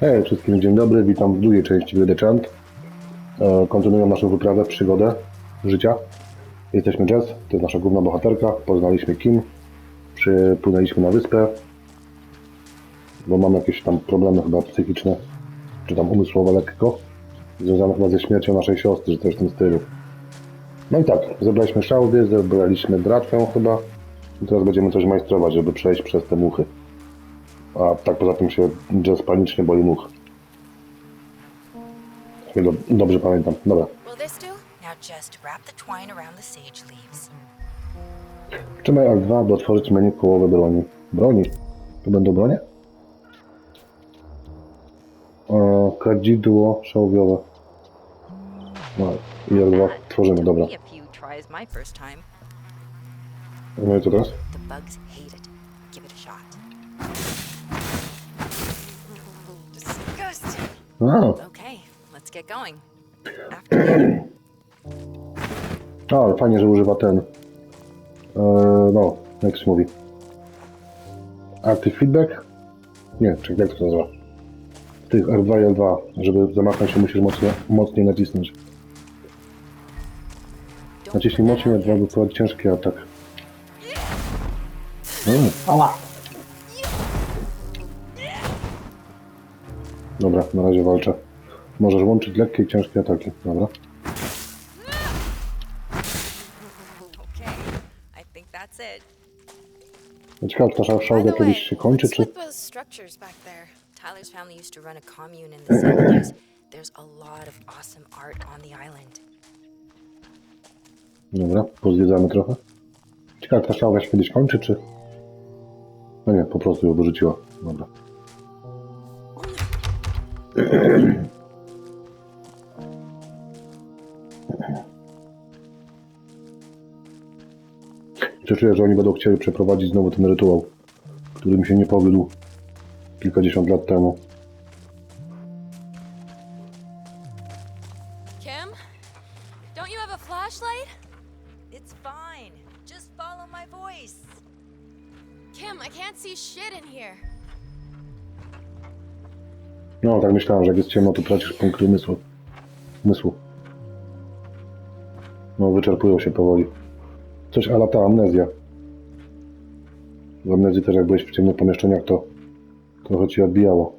Hej wszystkim, dzień dobry, witam w drugiej części gry. E, Kontynuuję naszą wyprawę, przygodę życia. Jesteśmy Jess, to jest nasza główna bohaterka. Poznaliśmy Kim, przypłynęliśmy na wyspę, bo mamy jakieś tam problemy chyba psychiczne, czy tam umysłowe lekko, związane chyba ze śmiercią naszej siostry, czy coś w tym stylu. No i tak, zebraliśmy szałdy, zebraliśmy dratwę chyba i teraz będziemy coś majstrować, żeby przejść przez te muchy. A tak poza tym się Jazz panicznie boi much. Dobrze pamiętam. Dobra. Trzymaj L2, by otworzyć menu kołowe broni. Broni? To będą bronie? O, kadzidło szałwiowe. No i L2 tworzymy, dobra. No i co teraz? A, Okay, let's get going. After a, ale fajnie, że używa ten. E, no, jak się mówi? Active feedback? Nie, czekaj, jak to się nazywa? Tych R2 i L2, żeby zamachnąć się musisz mocno, mocniej nacisnąć. Naciśnij mocniej, out jak trzeba yet. wykonać ciężki atak. Mm. Dobra, na razie walczę. Możesz łączyć lekkie i ciężkie ataki. Dobra. It. Ciekawe, czy ta szał- By szałda the kiedyś się kończy, czy... Tyler's family used to run a commune in the 70s. There's a lot of awesome art on the island. Dobra, pozwiedzamy trochę. Ciekawe, ta szałda się kiedyś kończy, czy... No nie, po prostu ją wyrzuciła. Dobra. Czy czuję, że oni będą chcieli przeprowadzić znowu ten rytuał, który mi się nie powiódł kilkadziesiąt lat temu. Tak myślałem, że jak jest ciemno, to tracisz punkty umysłu. Umysłu. No, wyczerpują się powoli. Coś ala ta amnezja. W amnezji też jak byłeś w ciemnych pomieszczeniach, to trochę ci odbijało.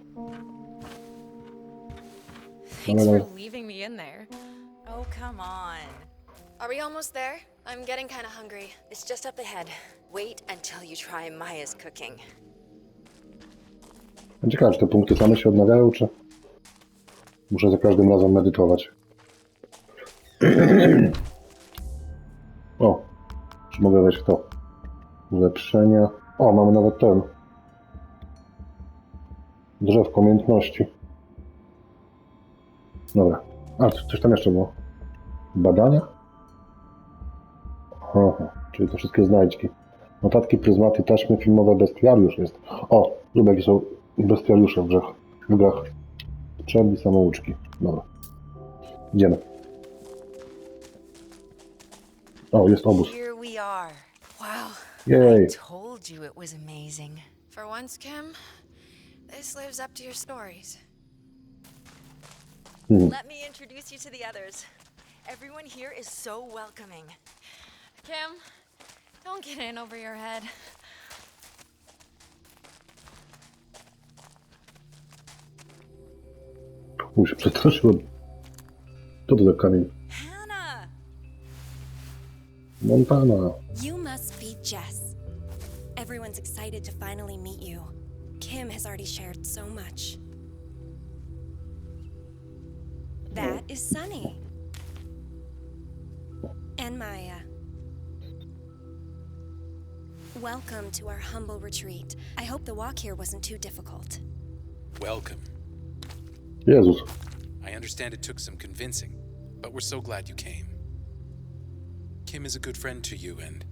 Thanks for leaving me in there. Oh, come on. Are we almost there? I'm getting kind of hungry. It's just up ahead. Wait until you try Maya's cooking. Ciekawe, czy te punkty same się odnawiają, czy muszę za każdym razem medytować. o, czy mogę wejść w to? Ulepszenia. O, mamy nawet ten. Drzewko umiejętności. Dobra. A, co- coś tam jeszcze było. Badania? Aha, czyli to wszystkie znajdźki. Notatki, pryzmaty, taśmy filmowe, bestiariusz jest. O, lubię jakie są bestiariusze w grach. W grach. Sprzęt i samouczki. Dobra. Idziemy. O, jest obóz. Here we are. Wow. Jej. Told you it was amazing. For once, Kim, this lives up to your stories. Hmm. Let me introduce you to the others. Everyone here is so welcoming. Kim, don't get in over your head. U, się przestraszyłem. Co to za kamień? Montana. You must be Jess. Everyone's excited to finally meet you. Kim has already shared so much. That is Sunny. And Maya. Welcome to our humble retreat. I hope the walk here wasn't too difficult. Welcome. Jezus. I understand it took some convincing, but we're so glad you came. Kim is a good friend to you, and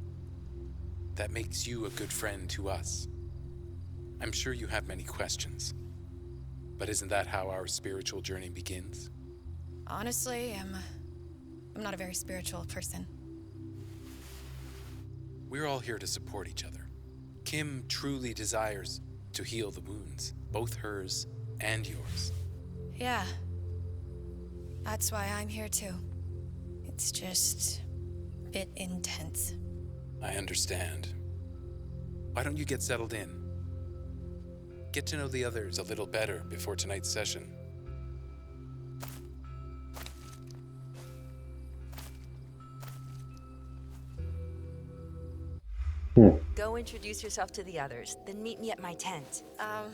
that makes you a good friend to us. I'm sure you have many questions, but isn't that how our spiritual journey begins? Honestly, I'm. I'm not a very spiritual person. We're all here to support each other. Kim truly desires to heal the wounds, both hers And yours. Yeah. That's why I'm here too. It's just a bit intense. I understand. Why don't you get settled in? Get to know the others a little better before tonight's session. Go introduce yourself to the others, then meet me at my tent. Um,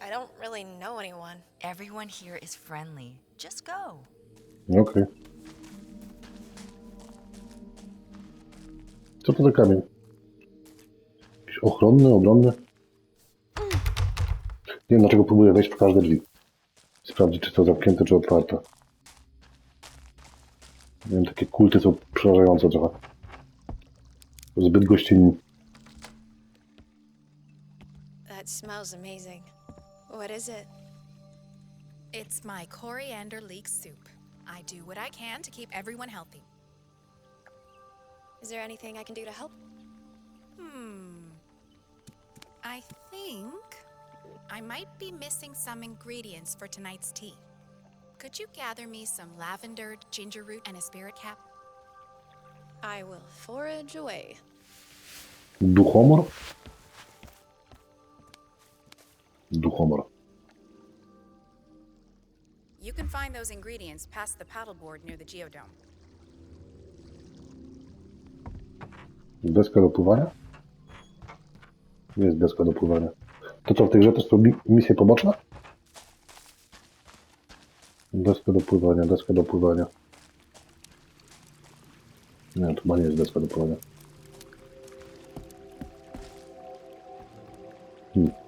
I don't really know anyone. Everyone here is friendly. Just go. Okej. Co to za kamień? Jakiś ochronny, obronny? Nie wiem dlaczego próbuję wejść w każde drzwi. Sprawdzić czy są zamknięte, czy otwarte. Nie wiem, takie kulty są przerażające trochę. Zbyt gościnni. That smells amazing. What is it? It's my coriander leek soup. I do what I can to keep everyone healthy. Is there anything I can do to help? Hmm. I think I might be missing some ingredients for tonight's tea. Could you gather me some lavender, ginger root, and a spirit cap? I will forage away. Duchomor? Duchomor. You can find those ingredients past the paddleboard near the geodome. Deska do pływania? Jest deska do pływania. To co, w tej grze też misje poboczne? Deska do pływania, deska do pływania. Nie, to chyba nie jest deska do pływania. Hmm.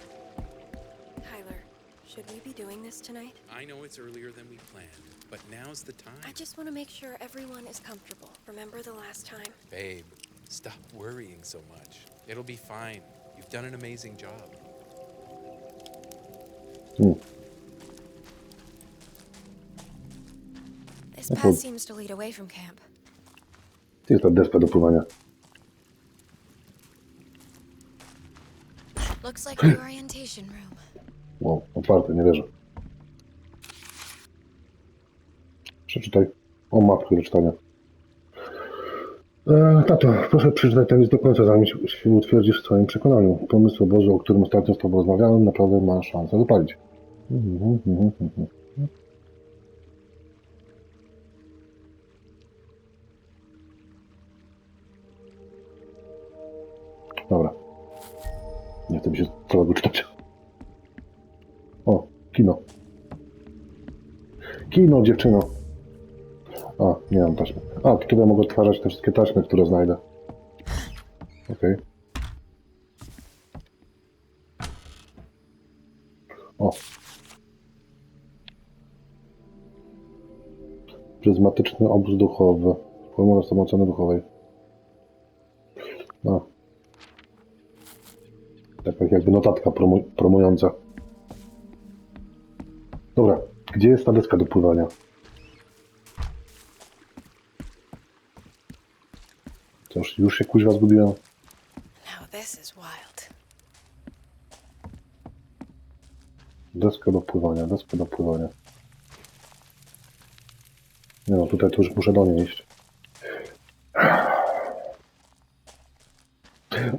Tonight? I know it's earlier than we planned, but now's the time. I just want to make sure everyone is comfortable. Remember the last time? Babe, stop worrying so much. It'll be fine. You've done an amazing job. Hmm. This Okay. path seems to lead away from camp. Gdzie jest ta deska do pływania? Looks like the orientation room. Wow, otwarte, nie wierzę. O, mapkę do czytania. E, tato, proszę przeczytać ten list do końca, zanim się, utwierdzisz w swoim przekonaniu. Pomysł Boży, o którym ostatnio z Tobą rozmawiałem, naprawdę ma szansę wypalić. Dobra. Nie chcę mi się całego czytać. O, kino. Kino, dziewczyno. A, nie mam taśmy. A, tutaj mogę odtwarzać te wszystkie taśmy, które znajdę. Okej. O. Pryzmatyczny obóz duchowy. Formuła samooceny duchowej. No. Taka jakby notatka promu promująca. Dobra, gdzie jest ta deska do pływania? Już, już się kuźwa zgubiłem. Now this is wild. Deska do pływania, deska do pływania. Nie no, tutaj to już muszę do niej iść.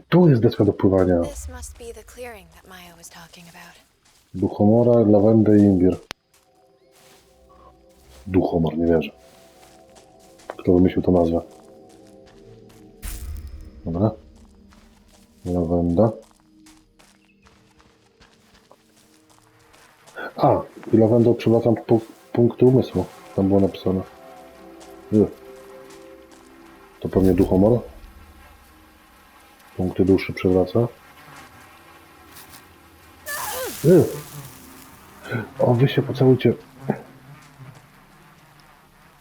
Tu jest deska do pływania. This must be the clearing that Maya was talking about. Duchomora, lawendę i imbir. Duchomor, nie wierzę. Kto wymyślił tę nazwę? Dobra. Lawenda. A, i lawendą przywracam pu punkty umysłu. Tam było napisane. Y. To pewnie duchomor. Punkty duszy przywraca. Y. O, wy się pocałujcie.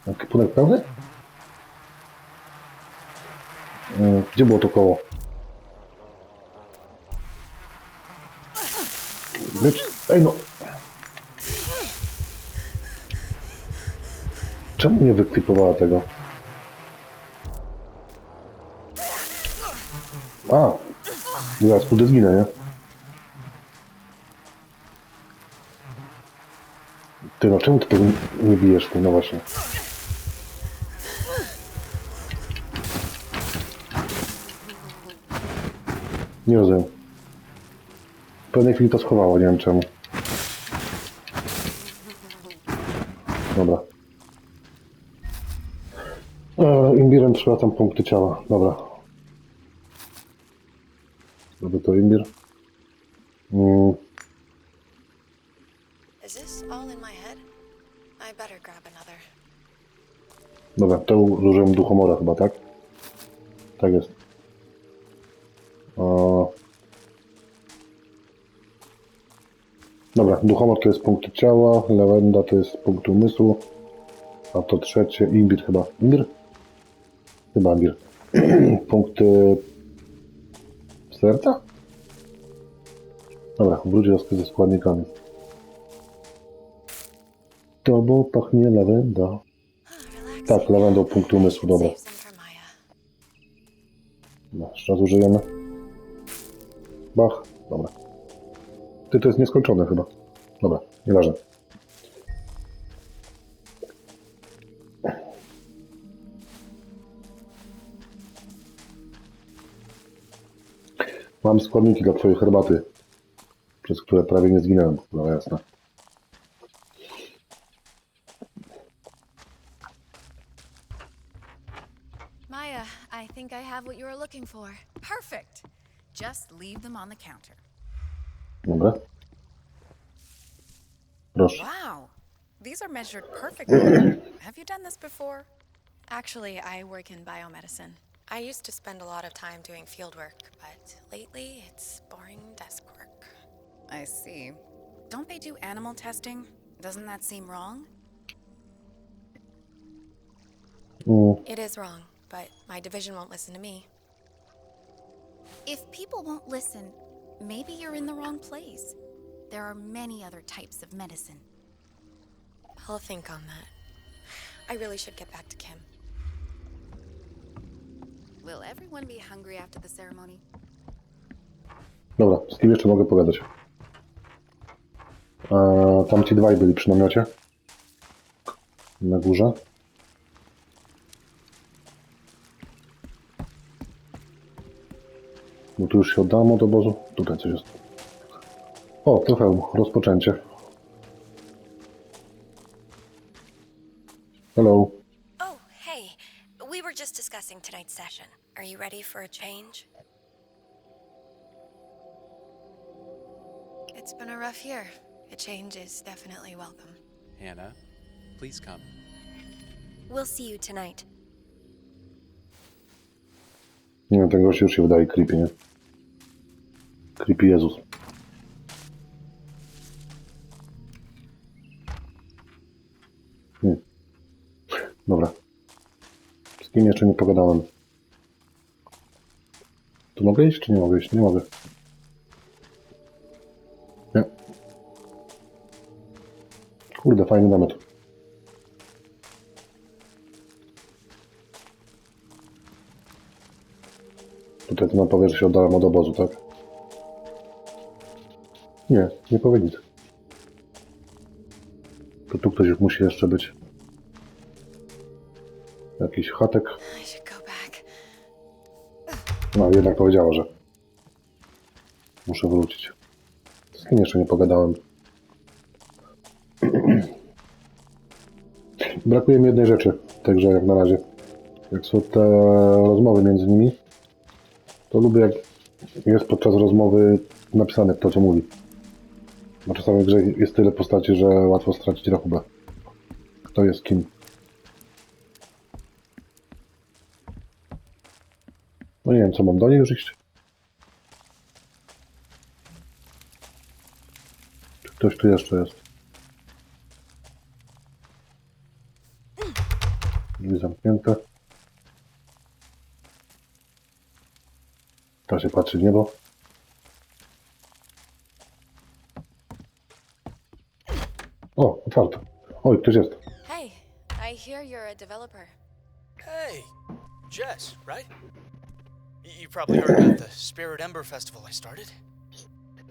A Kipunek pełny? Y, Gdzie było to koło? Ej no! Czemu nie wyklipowała tego? A! Zaraz pójdę zginę, nie? Ty no, czemu ty tego nie bijesz? No właśnie. Nie rozumiem. W pewnej chwili to schowało, nie wiem czemu. Dobra. E, imbirem przywracam punkty ciała. Dobra. Zrobię to imbir. Mm, dobra, to użyłem duchomora chyba, tak? Tak jest. O... Dobra, duchomor to jest punkt ciała, lawenda to jest punkt umysłu, a to trzecie imbir chyba. Imbir? Chyba imbir. Punkty serca? Dobra, wróć rozkaz ze składnikami. Tobą pachnie lawenda. Tak, lawendą punkt umysłu, dobra. No, jeszcze raz użyjemy. Bach, dobra. Ty to jest nieskończone chyba. Dobra, nieważne. Mam składniki do twojej herbaty, przez które prawie nie zginąłem. No jasne. Maya, I think I have what you were looking for. Perfect. Just leave them on the counter. Dobra. Proszę. Wow. These are measured perfectly. Have you done this before? Actually, I work in biomedicine. I used to spend a lot of time doing field work, but lately it's boring desk work. I see. Don't they do animal testing? Doesn't that seem wrong? Mm, It is wrong, but my division won't listen to me. If people won't listen, maybe you're in the wrong place. There are many other types of medicine. I'll think on that. I really should get back to Kim. Will everyone be hungry after the ceremony? Dobra, z kim jeszcze mogę pogadać? E, tam ci dwaj byli przy namiocie. Na górze. Tu już się oddałem od obozu. Tutaj coś jest. O, trofeum. Rozpoczęcie. Hello. Oh, hey. We were just discussing tonight's session. Are you ready for a change? It's been a rough year. A change is definitely welcome. Hannah, please come. We'll see you tonight. Nie wiem, ten gość już się wydaje creepy, nie? Creepy Jezus. Hmm. Dobra. Z kim jeszcze nie pogadałem? Tu mogę iść, czy nie mogę iść? Nie mogę. Nie. Kurde, fajny namiot. Tutaj to nam powie, że się oddałem od obozu, tak? Nie, nie powie nic. To tu ktoś musi jeszcze być. Jakiś chatek. No, jednak powiedziała, że muszę wrócić. Z kim jeszcze nie pogadałem? Brakuje mi jednej rzeczy, także jak na razie. Jak są te rozmowy między nimi, to lubię jak jest podczas rozmowy napisane kto co mówi. Czasami w grze jest tyle postaci, że łatwo stracić rachubę. Kto jest kim. No nie wiem, co mam do niej już iść? Czy ktoś tu jeszcze jest? Drzwi zamknięte. Teraz się patrzy w niebo. O, otwarte. Oj, ktoś. Hey, I hear you're a developer. Hey, Jess, right? You probably heard about the Spirit Ember Festival I started.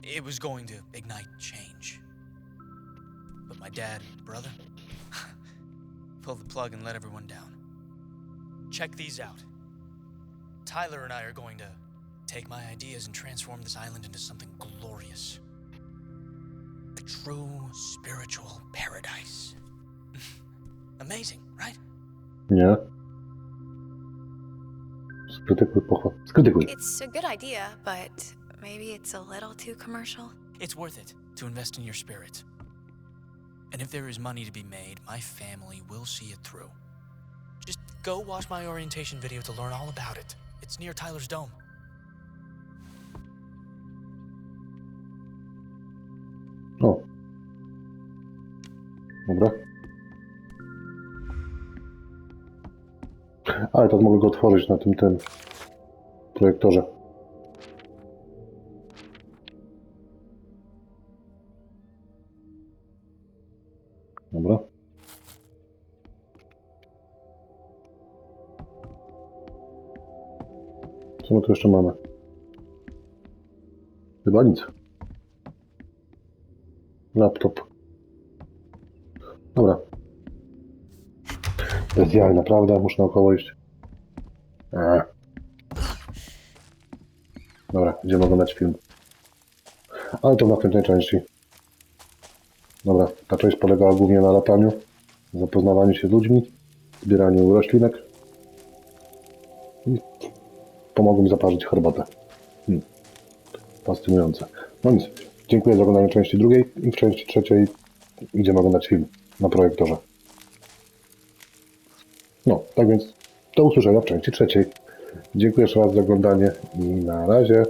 It was going to ignite change. But my dad and brother pulled the plug and let everyone down. Check these out. Tyler and I are going to take my ideas and transform this island into something glorious. A true spiritual paradise. Amazing, right? Nie. Skrytykuj, pochwal. Skrytykuj. It's a good idea, but maybe it's a little too commercial. It's worth it to invest in your spirit. And if there is money to be made, my family will see it through. Just go watch my orientation video to learn all about it. It's near Tyler's Dome. Dobra. Ale teraz mogę go otworzyć na tym tym projektorze. Dobra. Co my tu jeszcze mamy? Chyba nic. Laptop. Bez jaj, naprawdę, muszę naokoło iść. Eee. Dobra, idziemy oglądać film. Ale to w następnej części. Dobra, ta część polegała głównie na lataniu, zapoznawaniu się z ludźmi, zbieraniu roślinek i pomogłem zaparzyć herbatę. Hmm. Fascynujące. No nic, dziękuję za oglądanie części drugiej i w części trzeciej idziemy oglądać film na projektorze. No, tak więc do usłyszenia w części trzeciej. Dziękuję jeszcze raz za oglądanie i na razie.